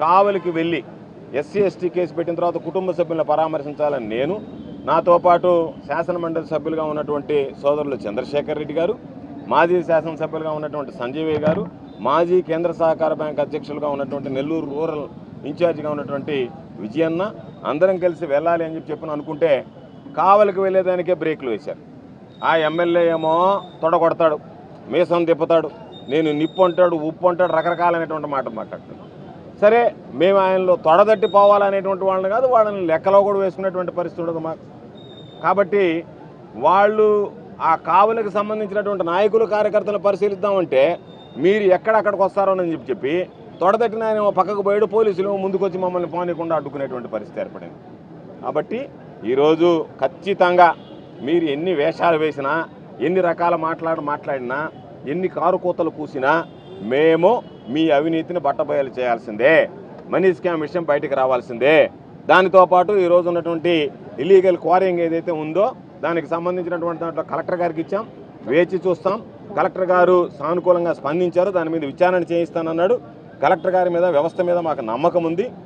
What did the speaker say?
కావలికి వెళ్ళి SC ST case పెట్టిన తర్వాత కుటుంబ సభ్యులను పరామర్శించాలని నేను నాతో పాటు శాసనమండలి సభ్యులుగా ఉన్నటువంటి సోదరులు చంద్రశేఖర్ రెడ్డి గారు మాజీ శాసనసభ్యులుగా ఉన్నటువంటి సంజయ్ గారు మాజీ కేంద్ర సహకార బ్యాంక్ అధ్యక్షులుగా ఉన్నటువంటి నెల్లూరు రూరల్ ఇన్ఛార్జిగా ఉన్నటువంటి విజయన్న అందరం కలిసి వెళ్ళాలి అని చెప్పి చెప్పిన అనుకుంటే కావలికి వెళ్ళేదానికే బ్రేక్లు వేశారు. ఆ ఎమ్మెల్యే ఏమో తొడగొడతాడు మీసం తిప్పుతాడు నేను నిప్పు అంటాడు ఉప్పు అంటాడు రకరకాలైనటువంటి మాట మాట్లాడుతున్నాను సరే మేము ఆయనలో తొడదట్టి పోవాలనేటువంటి వాళ్ళని కాదు వాళ్ళని లెక్కలో కూడా వేసుకునేటువంటి పరిస్థితి ఉండదు మాకు. కాబట్టి వాళ్ళు ఆ కావులకు సంబంధించినటువంటి నాయకులు కార్యకర్తలు పరిశీలిద్దామంటే మీరు ఎక్కడక్కడికి వస్తారో అని చెప్పి చెప్పి తొడదట్టిన ఆయన పక్కకు పోయాడు పోలీసులు ముందుకొచ్చి మమ్మల్ని పోనీయకుండా అడ్డుకునేటువంటి పరిస్థితి ఏర్పడింది. కాబట్టి ఈరోజు ఖచ్చితంగా మీరు ఎన్ని వేషాలు వేసినా ఎన్ని రకాల మాట్లాడ మాట్లాడినా ఎన్ని కారు కూతలు కూసినా మేము మీ అవినీతిని బట్టబయలు చేయాల్సిందే. మనీ స్కామ్ విషయం బయటికి రావాల్సిందే. దానితో పాటు ఈరోజు ఉన్నటువంటి ఇల్లీగల్ క్వారింగ్ ఏదైతే ఉందో దానికి సంబంధించినటువంటి దాంట్లో కలెక్టర్ గారికి ఇచ్చాం. వేచి చూస్తాం. కలెక్టర్ గారు సానుకూలంగా స్పందించారు. దాని మీద విచారణ చేయిస్తానన్నాడు. కలెక్టర్ గారి మీద వ్యవస్థ మీద మాకు నమ్మకం ఉంది.